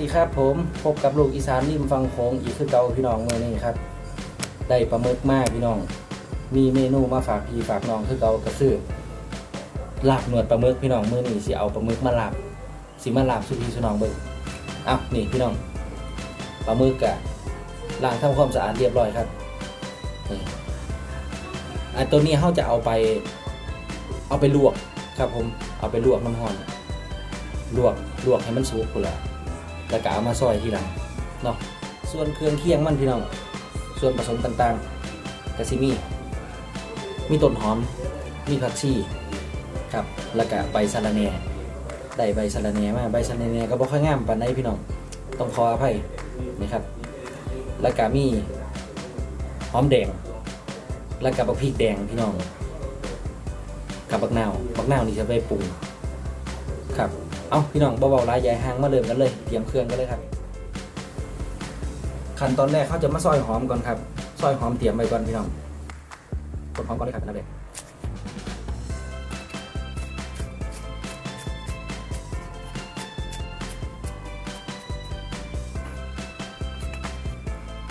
ดีครับผมพบกับลูกอีสานริมฟังโขงอีกคือเก่าพี่น้องเมื่อนี้ครับ ได้ปลาหมึกมากพี่น้อง มีเมนูมาฝากพี่ฝากน้องคือเก่าก็คือลาบหนวดปลาหมึกพี่น้องมื้อนี้สิเอาปลาหมึกมาลาบสิมาลาบสุพี่สุน้องเบิ่งอ้าวนี่พี่น้องปลาหมึกกะล้างทำความสะอาดเรียบร้อยครับอันตัวนี้เขาจะเอาไปเอาไปลวกครับผมเอาไปลวกน้ำร้อนลวกลวกให้มันสุกพุ่นละ แล้วก็เอามาซอยทีหลังเนาะส่วนเครื่องเคียงมันพี่น้องส่วนผสมต่างๆกะซิมีมีต้นหอม มีผักชีครับแล้วก็ใบสะระแหน่ได้ใบสะระแหน่มาใบสะระแหน่ก็บ่ค่อยงามปานใดพี่น้องต้องขออภัยนะครับ แล้วก็มีหอมแดง แล้วก็บักพริกแดงพี่น้องกับบักนาวบักนาวนี่จะไปปรุง เอาพี่น้องเบาๆรายใหญ่ห่างมาเริ่มกันเลย เตรียมเครื่องกันเลยครับ ขั้นตอนแรกเขาจะมาซอยหอมก่อนครับ ซอยหอมเตรียมไว้ก่อนพี่น้องกดหอมก่อนเลยครับนะเด็ก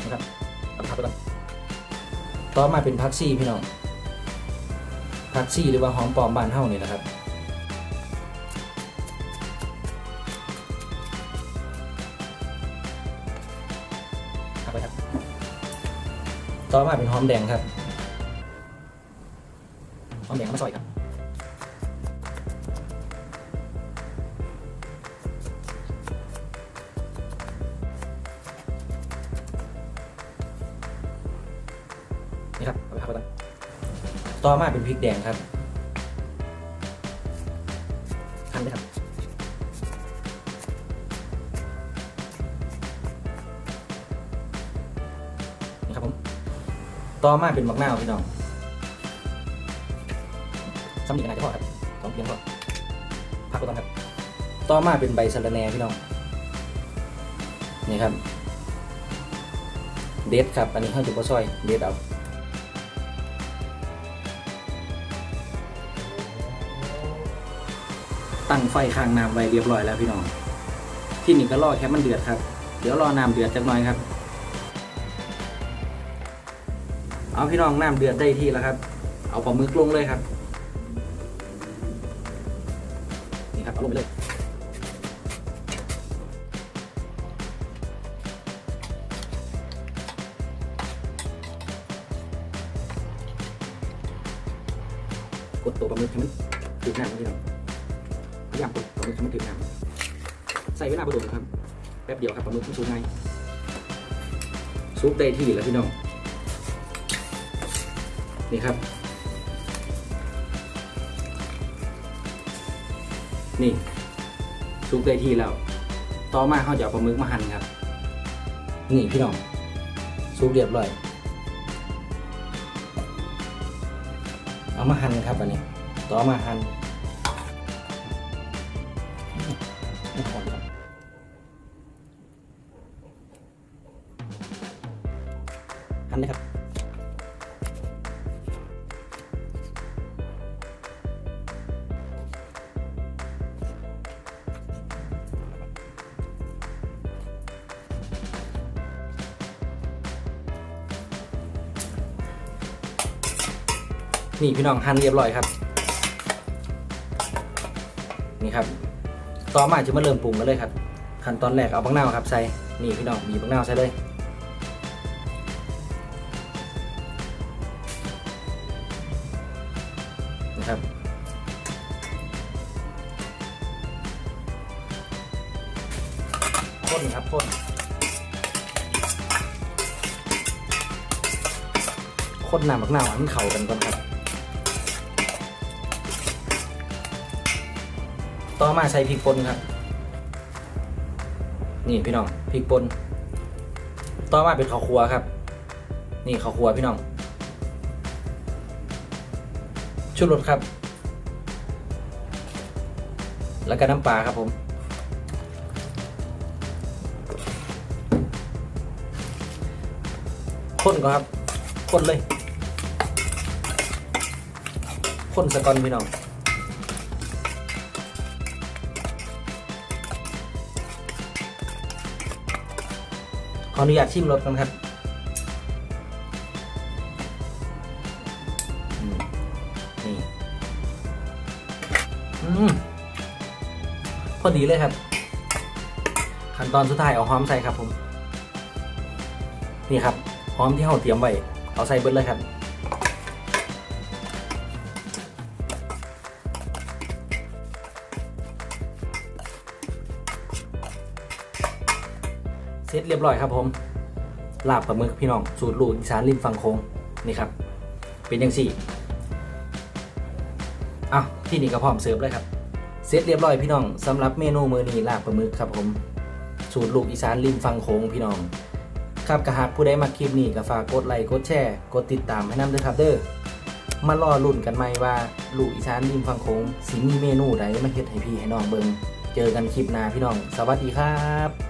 นะครับเอาผักไปก่อนต่อมาเป็นพักซี่พี่น้องผักซี่หรือว่าหอมปลอมบานเท่านี่นะครับ ต่อมาเป็นหอมแดงครับ หอมแดงมาซอยครับ นี่ครับเอาไปครับไปก่อนต่อมาเป็นพริกแดงครับ ต่อมาเป็นมะนาวพี่น้องสำนีกันไหนจะพอครับสองเพียงพอพักไปก่อนครับ ต่อมาเป็นใบสะระแหน่พี่น้อง นี่ครับ เด็ดครับ อันนี้ข้าวจุกปลาซอย เด็ดเอาตั้งไฟข้างน้ำไว้เรียบร้อยแล้วพี่น้อง ที่นี่ก็รอแค่มันเดือดครับ เดี๋ยวรอน้ำเดือดจักหน่อยครับ เอาพี่น้องน้ำเดือดได้ที่แล้วครับ เอาปลาหมึกลงเลยครับ นี่ครับเอาลงไปเลยกดตัวปลาหมึกให้มันถึงน้ำนะพี่น้องพยายามกดปลาหมึกให้มันถึงน้ำใส่เวลาประดุครับ แป๊บเดียวครับปลาหมึกมันสุกง่ายสุกได้ที่แล้วพี่น้อง นี่ครับ นี่ซุกได้ที่แล้ว ต่อมาเขาจะเอาปลาหมึกมาหั่นครับ นี่พี่น้องซุกเรียบร้อย เอามาหั่นครับอันนี้ ต่อมาหั่นนี่ขอครับหั่นเลยครับ นี่พี่น้องหั่นเรียบร้อยครับ นี่ครับ ต่อมาจะมาเริ่มปรุงกันเลยครับ ขั้นตอนแรกเอาบังนาวครับใส่นี่พี่น้องบีบังนาวใส่เลยนะครับข้นครับข้นข้นน้ำบักนาวให้มันเข้ากันก่อนครับ ต่อมาใส่พริกป่นครับ นี่พี่น้องพริกป่นต่อมาเป็นข้าวคั่วครับ นี่ข้าวคั่วพี่น้องชุดรสครับ แล้วก็น้ำปลาครับผมข้นก่อนครับข้นเลยข้นสะกอนพี่น้อง ออนุญาตชิมรสกันครับอืมนี่พอดีเลยครับ ขั้นตอนสุดท้ายเอาหอมใส่ครับผม นี่ครับหอมที่เราเตรียมไว้เอาใส่เบิดเลยครับ เสร็จเรียบร้อยครับผมลาบปลาหมึกพี่น้องสูตรลูกอีสานริมฝั่งโค้งนี่ครับ เป็นอยังสี่อ้าวที่นี่ก็พร้อมเสิร์ฟเลยครับเสร็จเรียบร้อยพี่น้องสำหรับเมนูมื้อนี้ลาบปลาหมึกครับผมสูตรลูกอีสานริมฝั่งโค้งพี่น้อง ครับกระหากผู้ใดมาคลิปนี้ก็ฝากกดไลค์กดแชร์กดติดตามให้น้ำด้วยครับเด้อมารอลุ่นกันไหมว่าลูกอีสานริมฝั่งโค้งสิมีเมนูใดมาเฮ็ดให้พี่ให้น้องเบิงเจอกันคลิปหน้าพี่น้อง สวัสดีครับ